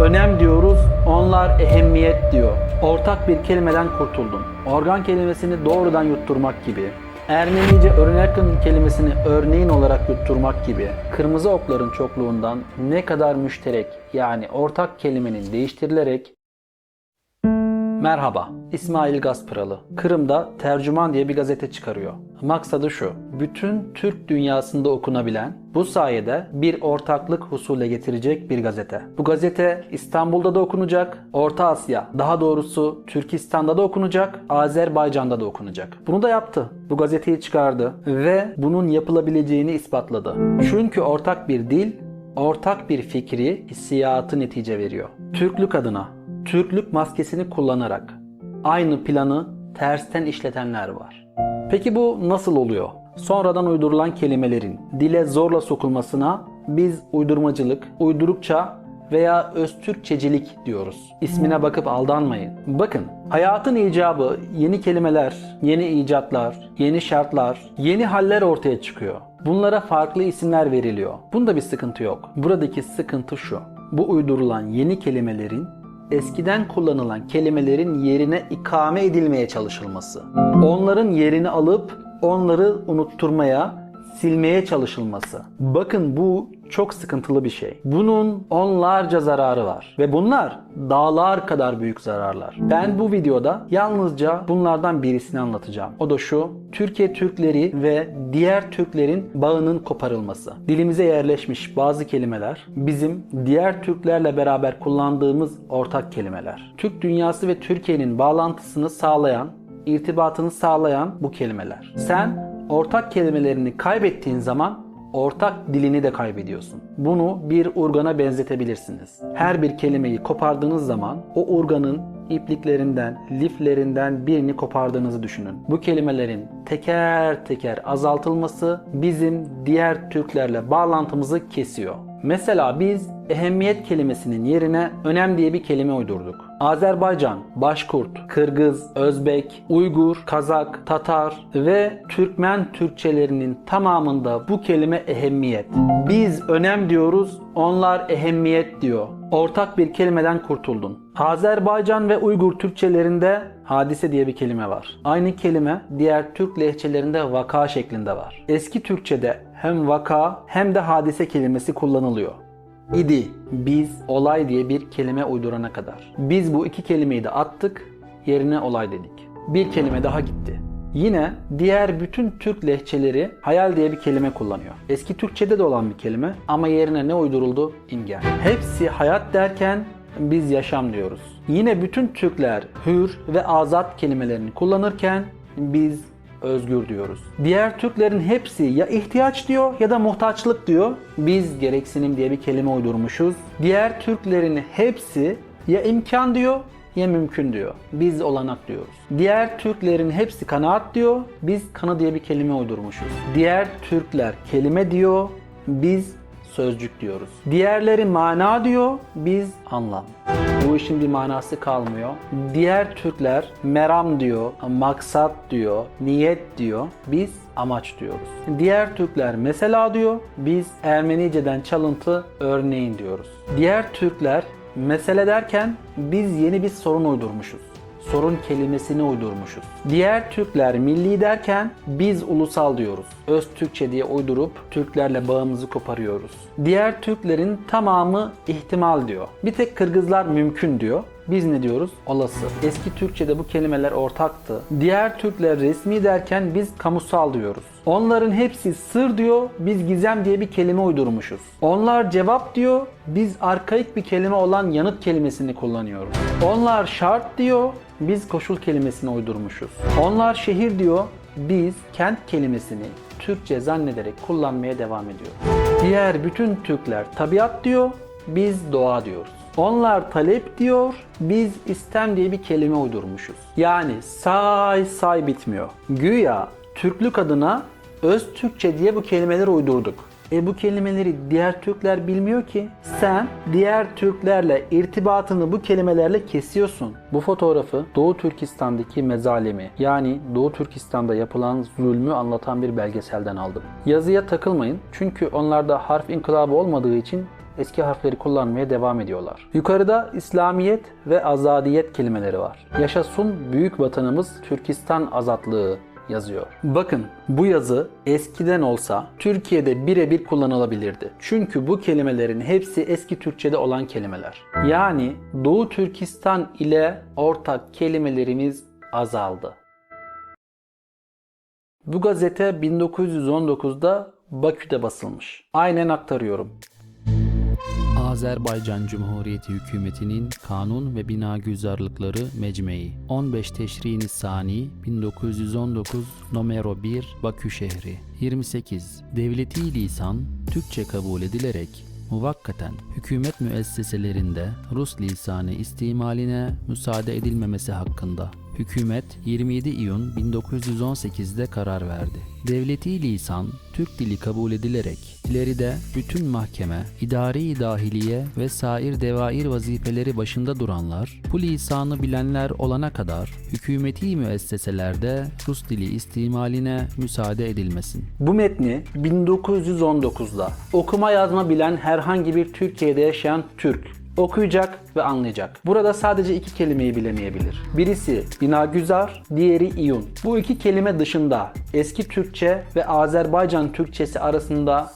önem diyoruz, onlar ehemmiyet diyor. Ortak bir kelimeden kurtuldum. Organ kelimesini doğrudan yutturmak gibi. Ermenice örnekın kelimesini örneğin olarak yutturmak gibi kırmızı okların çokluğundan ne kadar müşterek yani ortak kelimenin değiştirilerek Merhaba, İsmail Gaspıralı. Kırım'da Tercüman diye bir gazete çıkarıyor. Maksadı şu, bütün Türk dünyasında okunabilen, bu sayede bir ortaklık husule getirecek bir gazete. Bu gazete İstanbul'da da okunacak, Orta Asya, daha doğrusu Türkistan'da da okunacak, Azerbaycan'da da okunacak. Bunu da yaptı. Bu gazeteyi çıkardı ve bunun yapılabileceğini ispatladı. Çünkü ortak bir dil, ortak bir fikri, hissiyatı netice veriyor. Türklük adına Türklük maskesini kullanarak aynı planı tersten işletenler var. Peki bu nasıl oluyor? Sonradan uydurulan kelimelerin dile zorla sokulmasına biz uydurmacılık, uydurukça veya öztürkçecilik diyoruz. İsmine bakıp aldanmayın. Bakın, hayatın icabı yeni kelimeler, yeni icatlar, yeni şartlar, yeni haller ortaya çıkıyor. Bunlara farklı isimler veriliyor. Bunda bir sıkıntı yok. Buradaki sıkıntı şu. Bu uydurulan yeni kelimelerin eskiden kullanılan kelimelerin yerine ikame edilmeye çalışılması. Onların yerini alıp onları unutturmaya, silmeye çalışılması. Bakın bu çok sıkıntılı bir şey. Bunun onlarca zararı var ve bunlar dağlar kadar büyük zararlar. Ben bu videoda yalnızca bunlardan birisini anlatacağım. O da şu: Türkiye Türkleri ve diğer Türklerin bağının koparılması. Dilimize yerleşmiş bazı kelimeler bizim diğer Türklerle beraber kullandığımız ortak kelimeler. Türk dünyası ve Türkiye'nin bağlantısını sağlayan, irtibatını sağlayan bu kelimeler. Sen ortak kelimelerini kaybettiğin zaman ortak dilini de kaybediyorsun. Bunu bir urgana benzetebilirsiniz. Her bir kelimeyi kopardığınız zaman o urganın ipliklerinden, liflerinden birini kopardığınızı düşünün. Bu kelimelerin teker teker azaltılması bizim diğer Türklerle bağlantımızı kesiyor. Mesela biz ehemmiyet kelimesinin yerine önem diye bir kelime uydurduk. Azerbaycan, Başkurt, Kırgız, Özbek, Uygur, Kazak, Tatar ve Türkmen Türkçelerinin tamamında bu kelime ehemmiyet. Biz önem diyoruz, onlar ehemmiyet diyor. Ortak bir kelimeden kurtuldun. Azerbaycan ve Uygur Türkçelerinde hadise diye bir kelime var. Aynı kelime diğer Türk lehçelerinde vaka şeklinde var. Eski Türkçede hem vaka hem de hadise kelimesi kullanılıyor. İdi, biz, olay diye bir kelime uydurana kadar. Biz bu iki kelimeyi de attık, yerine olay dedik. Bir kelime daha gitti. Yine diğer bütün Türk lehçeleri hayal diye bir kelime kullanıyor. Eski Türkçede de olan bir kelime ama yerine ne uyduruldu? İmgen. Hepsi hayat derken biz yaşam diyoruz. Yine bütün Türkler hür ve azat kelimelerini kullanırken biz özgür diyoruz. Diğer Türklerin hepsi ya ihtiyaç diyor ya da muhtaçlık diyor. Biz gereksinim diye bir kelime uydurmuşuz. Diğer Türklerin hepsi ya imkan diyor ya mümkün diyor. Biz olanak diyoruz. Diğer Türklerin hepsi kanaat diyor. Biz kanı diye bir kelime uydurmuşuz. Diğer Türkler kelime diyor. Biz sözcük diyoruz. Diğerleri mana diyor. Biz anlam. Bu işin bir manası kalmıyor. Diğer Türkler meram diyor, maksat diyor, niyet diyor. Biz amaç diyoruz. Diğer Türkler mesela diyor. Biz Ermeniceden çalıntı örneğin diyoruz. Diğer Türkler mesele derken biz yeni bir sorun uydurmuşuz sorun kelimesini uydurmuşuz. Diğer Türkler milli derken biz ulusal diyoruz. Öz Türkçe diye uydurup Türklerle bağımızı koparıyoruz. Diğer Türklerin tamamı ihtimal diyor. Bir tek Kırgızlar mümkün diyor. Biz ne diyoruz? Olası. Eski Türkçe'de bu kelimeler ortaktı. Diğer Türkler resmi derken biz kamusal diyoruz. Onların hepsi sır diyor, biz gizem diye bir kelime uydurmuşuz. Onlar cevap diyor, biz arkaik bir kelime olan yanıt kelimesini kullanıyoruz. Onlar şart diyor, biz koşul kelimesini uydurmuşuz. Onlar şehir diyor, biz kent kelimesini Türkçe zannederek kullanmaya devam ediyoruz. Diğer bütün Türkler tabiat diyor, biz doğa diyoruz. Onlar talep diyor, biz istem diye bir kelime uydurmuşuz. Yani say say bitmiyor. Güya Türklük adına öz Türkçe diye bu kelimeleri uydurduk. E bu kelimeleri diğer Türkler bilmiyor ki. Sen diğer Türklerle irtibatını bu kelimelerle kesiyorsun. Bu fotoğrafı Doğu Türkistan'daki mezalemi yani Doğu Türkistan'da yapılan zulmü anlatan bir belgeselden aldım. Yazıya takılmayın çünkü onlarda harf inkılabı olmadığı için eski harfleri kullanmaya devam ediyorlar. Yukarıda İslamiyet ve azadiyet kelimeleri var. Yaşasın büyük vatanımız Türkistan azatlığı yazıyor. Bakın bu yazı eskiden olsa Türkiye'de birebir kullanılabilirdi. Çünkü bu kelimelerin hepsi eski Türkçe'de olan kelimeler. Yani Doğu Türkistan ile ortak kelimelerimiz azaldı. Bu gazete 1919'da Bakü'de basılmış. Aynen aktarıyorum. Azerbaycan Cumhuriyeti Hükümeti'nin Kanun ve Bina Güzarlıkları Mecmei 15 Teşrin-i Sani 1919 Numero 1 Bakü şehri. 28 Devleti lisan Türkçe kabul edilerek muvakkaten hükümet müesseselerinde Rus lisanı istimaline müsaade edilmemesi hakkında Hükümet 27 İyun 1918'de karar verdi. Devleti lisan Türk dili kabul edilerek ileride bütün mahkeme, idari dahiliye ve sair devair vazifeleri başında duranlar, bu lisanı bilenler olana kadar hükümeti müesseselerde Rus dili istimaline müsaade edilmesin. Bu metni 1919'da okuma yazma bilen herhangi bir Türkiye'de yaşayan Türk okuyacak ve anlayacak. Burada sadece iki kelimeyi bilemeyebilir. Birisi binagüzar, diğeri iyun. Bu iki kelime dışında eski Türkçe ve Azerbaycan Türkçesi arasında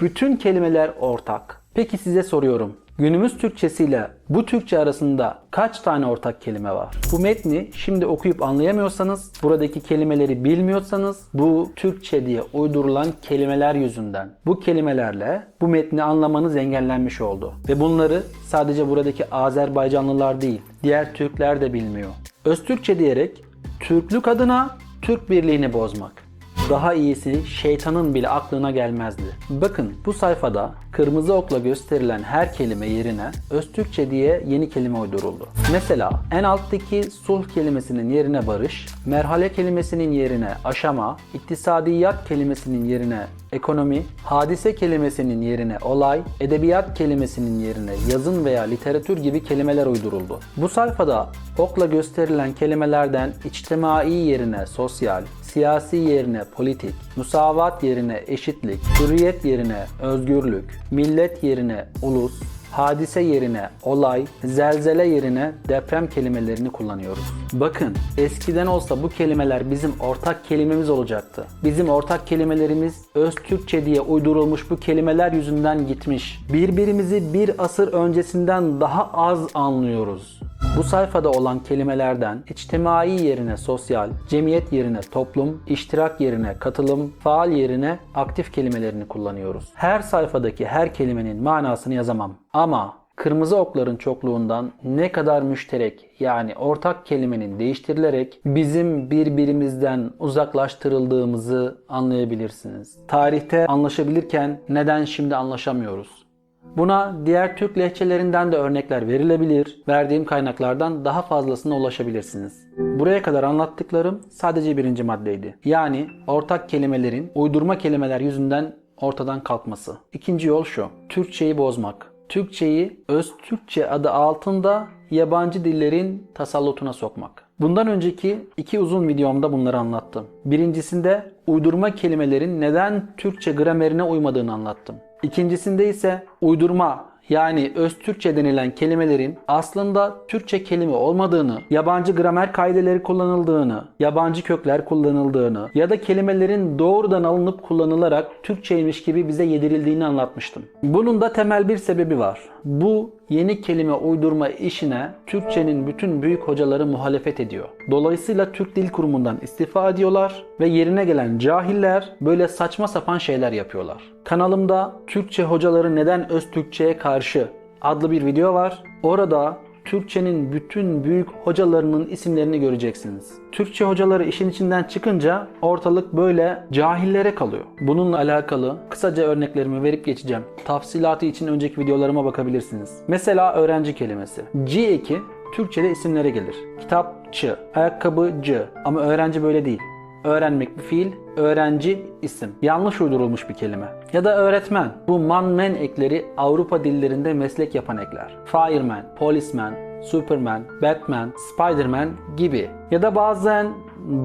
bütün kelimeler ortak. Peki size soruyorum. Günümüz Türkçesiyle bu Türkçe arasında kaç tane ortak kelime var? Bu metni şimdi okuyup anlayamıyorsanız, buradaki kelimeleri bilmiyorsanız bu Türkçe diye uydurulan kelimeler yüzünden bu kelimelerle bu metni anlamanız engellenmiş oldu. Ve bunları sadece buradaki Azerbaycanlılar değil, diğer Türkler de bilmiyor. Öztürkçe diyerek Türklük adına Türk birliğini bozmak. Daha iyisi şeytanın bile aklına gelmezdi. Bakın bu sayfada kırmızı okla gösterilen her kelime yerine Öztürkçe diye yeni kelime uyduruldu. Mesela en alttaki sulh kelimesinin yerine barış, merhale kelimesinin yerine aşama, iktisadiyat kelimesinin yerine ekonomi, hadise kelimesinin yerine olay, edebiyat kelimesinin yerine yazın veya literatür gibi kelimeler uyduruldu. Bu sayfada okla gösterilen kelimelerden içtimai yerine sosyal, siyasi yerine politik, musavat yerine eşitlik, hürriyet yerine özgürlük, millet yerine ulus, hadise yerine olay, zelzele yerine deprem kelimelerini kullanıyoruz. Bakın eskiden olsa bu kelimeler bizim ortak kelimemiz olacaktı. Bizim ortak kelimelerimiz öz Türkçe diye uydurulmuş bu kelimeler yüzünden gitmiş. Birbirimizi bir asır öncesinden daha az anlıyoruz. Bu sayfada olan kelimelerden içtimai yerine sosyal, cemiyet yerine toplum, iştirak yerine katılım, faal yerine aktif kelimelerini kullanıyoruz. Her sayfadaki her kelimenin manasını yazamam. Ama kırmızı okların çokluğundan ne kadar müşterek yani ortak kelimenin değiştirilerek bizim birbirimizden uzaklaştırıldığımızı anlayabilirsiniz. Tarihte anlaşabilirken neden şimdi anlaşamıyoruz? Buna diğer Türk lehçelerinden de örnekler verilebilir. Verdiğim kaynaklardan daha fazlasına ulaşabilirsiniz. Buraya kadar anlattıklarım sadece birinci maddeydi. Yani ortak kelimelerin uydurma kelimeler yüzünden ortadan kalkması. İkinci yol şu. Türkçeyi bozmak. Türkçeyi öz Türkçe adı altında yabancı dillerin tasallutuna sokmak. Bundan önceki iki uzun videomda bunları anlattım. Birincisinde uydurma kelimelerin neden Türkçe gramerine uymadığını anlattım. İkincisinde ise uydurma yani öz Türkçe denilen kelimelerin aslında Türkçe kelime olmadığını, yabancı gramer kaideleri kullanıldığını, yabancı kökler kullanıldığını ya da kelimelerin doğrudan alınıp kullanılarak Türkçeymiş gibi bize yedirildiğini anlatmıştım. Bunun da temel bir sebebi var. Bu yeni kelime uydurma işine Türkçenin bütün büyük hocaları muhalefet ediyor. Dolayısıyla Türk Dil Kurumu'ndan istifa ediyorlar ve yerine gelen cahiller böyle saçma sapan şeyler yapıyorlar. Kanalımda Türkçe hocaları neden öz Türkçe'ye karşı adlı bir video var. Orada Türkçenin bütün büyük hocalarının isimlerini göreceksiniz. Türkçe hocaları işin içinden çıkınca ortalık böyle cahillere kalıyor. Bununla alakalı kısaca örneklerimi verip geçeceğim. Tafsilatı için önceki videolarıma bakabilirsiniz. Mesela öğrenci kelimesi. G eki Türkçe'de isimlere gelir. Kitapçı, ayakkabıcı ama öğrenci böyle değil. Öğrenmek bir fiil, öğrenci isim. Yanlış uydurulmuş bir kelime. Ya da öğretmen. Bu man men ekleri Avrupa dillerinde meslek yapan ekler. Fireman, policeman, Superman, Batman, Spiderman gibi. Ya da bazen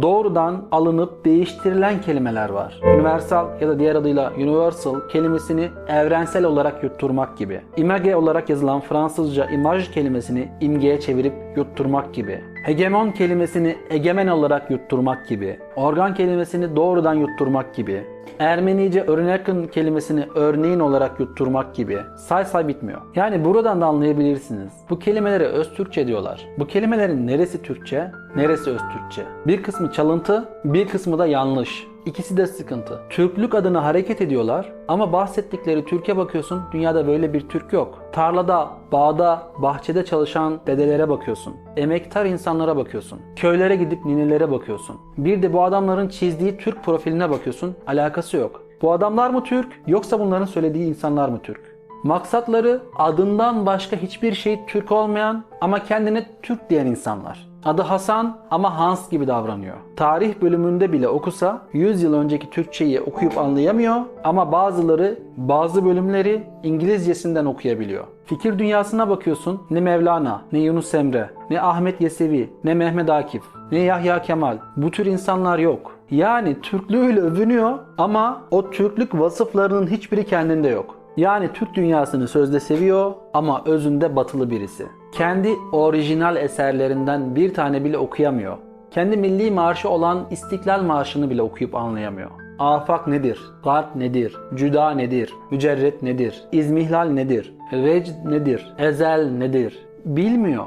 doğrudan alınıp değiştirilen kelimeler var. Universal ya da diğer adıyla universal kelimesini evrensel olarak yutturmak gibi. Image olarak yazılan Fransızca imaj kelimesini imgeye çevirip yutturmak gibi. Hegemon kelimesini egemen olarak yutturmak gibi. Organ kelimesini doğrudan yutturmak gibi. Ermenice örnekin kelimesini örneğin olarak yutturmak gibi. Say say bitmiyor. Yani buradan da anlayabilirsiniz. Bu kelimelere öz Türkçe diyorlar. Bu kelimelerin neresi Türkçe, neresi öz Türkçe? Bir kısmı çalıntı, bir kısmı da yanlış. İkisi de sıkıntı. Türklük adına hareket ediyorlar ama bahsettikleri Türkiye bakıyorsun dünyada böyle bir Türk yok. Tarlada, bağda, bahçede çalışan dedelere bakıyorsun. Emektar insanlara bakıyorsun. Köylere gidip ninelere bakıyorsun. Bir de bu adamların çizdiği Türk profiline bakıyorsun. Alakası yok. Bu adamlar mı Türk yoksa bunların söylediği insanlar mı Türk? Maksatları adından başka hiçbir şey Türk olmayan ama kendine Türk diyen insanlar. Adı Hasan ama Hans gibi davranıyor. Tarih bölümünde bile okusa 100 yıl önceki Türkçeyi okuyup anlayamıyor ama bazıları bazı bölümleri İngilizcesinden okuyabiliyor. Fikir dünyasına bakıyorsun ne Mevlana, ne Yunus Emre, ne Ahmet Yesevi, ne Mehmet Akif, ne Yahya Kemal. Bu tür insanlar yok. Yani Türklüğüyle övünüyor ama o Türklük vasıflarının hiçbiri kendinde yok. Yani Türk dünyasını sözde seviyor ama özünde batılı birisi. Kendi orijinal eserlerinden bir tane bile okuyamıyor. Kendi milli marşı olan İstiklal Marşı'nı bile okuyup anlayamıyor. Afak nedir? Garp nedir? Cüda nedir? Mücerret nedir? İzmihlal nedir? Vecd nedir? Ezel nedir? Bilmiyor.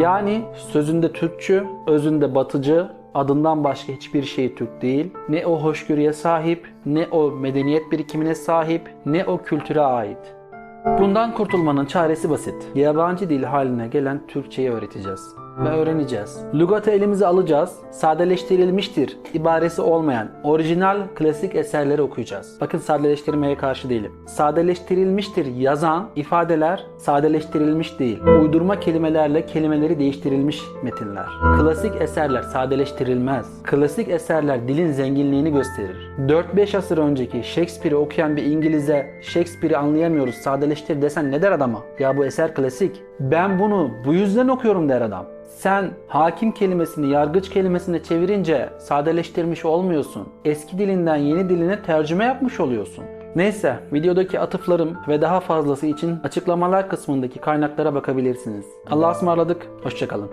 Yani sözünde Türkçü, özünde batıcı, adından başka hiçbir şey Türk değil. Ne o hoşgörüye sahip, ne o medeniyet birikimine sahip, ne o kültüre ait. Bundan kurtulmanın çaresi basit. Yabancı dil haline gelen Türkçeyi öğreteceğiz ve öğreneceğiz. Lügatı elimize alacağız. Sadeleştirilmiştir ibaresi olmayan orijinal klasik eserleri okuyacağız. Bakın sadeleştirmeye karşı değilim. Sadeleştirilmiştir yazan ifadeler sadeleştirilmiş değil. Uydurma kelimelerle kelimeleri değiştirilmiş metinler. Klasik eserler sadeleştirilmez. Klasik eserler dilin zenginliğini gösterir. 4-5 asır önceki Shakespeare'i okuyan bir İngiliz'e Shakespeare'i anlayamıyoruz sadeleştir desen ne der adama? Ya bu eser klasik. Ben bunu bu yüzden okuyorum der adam. Sen hakim kelimesini yargıç kelimesine çevirince sadeleştirmiş olmuyorsun. Eski dilinden yeni diline tercüme yapmış oluyorsun. Neyse videodaki atıflarım ve daha fazlası için açıklamalar kısmındaki kaynaklara bakabilirsiniz. Allah'a ısmarladık. Hoşçakalın.